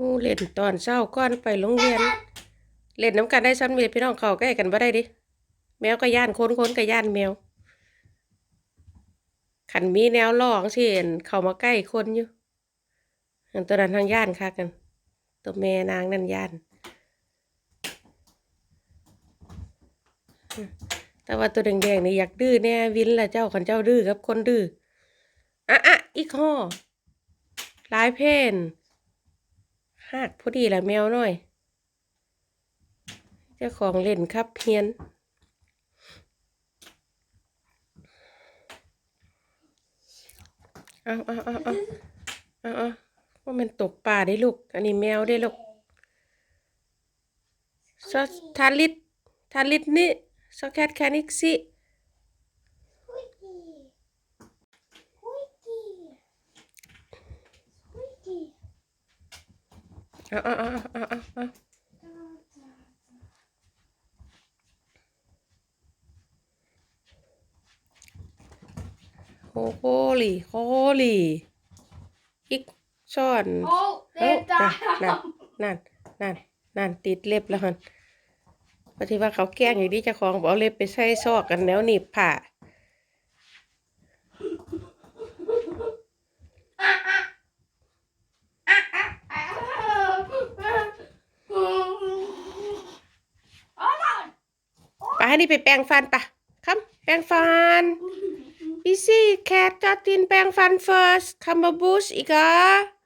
มูเล่นตอนเช้าก่อนไปโรงเรียน เล่นน้ำกันได้ซ้ำเมีพี่น้องเขาใกล้กันบ่ได้ดิ แมวก็ย่านคนคนก็ย่านแมว ขันมีแนวล่องสิเห็นเข้ามาใกล้คนอยู่อันตัวนั้นทางย่านค่ะกัน ตัวแม่นางนั่นย่าน แต่ว่าตัวแดงๆนี่อยากดื้อแน่วินละเจ้าขันเจ้าดื้อกับคนดื้ออะอะอีกห่อลายเพน หักพอดีละแมวหน่อยเจ้าของเล่นครับเฮียนเอาเอาเอาเอาเอาเอาว่ามันตกป่าได้ลูก อันนี้แมวได้ลูกซอทาลิตทาลิตนี่ซอแคทแคนิกซี่ เอาเอาเอาเอาเอาโอ้โหลีโฮลีอีกช้อน Oh, เอ้า they're นั่นนั่นนั่นนั่นติดเล็บแล้วฮันพอทีว่าเขาแกล้งอย่างนี้จ้าของบอกเอาเล็บไปใส่ซอกกันแนวหนีบผ่า Hold on. ไป ให้นี่ไปแปรงฟันปะคำแปรงฟันอีซี่แคทจอตินแปรงฟัน first คัมาบูชอีกอะ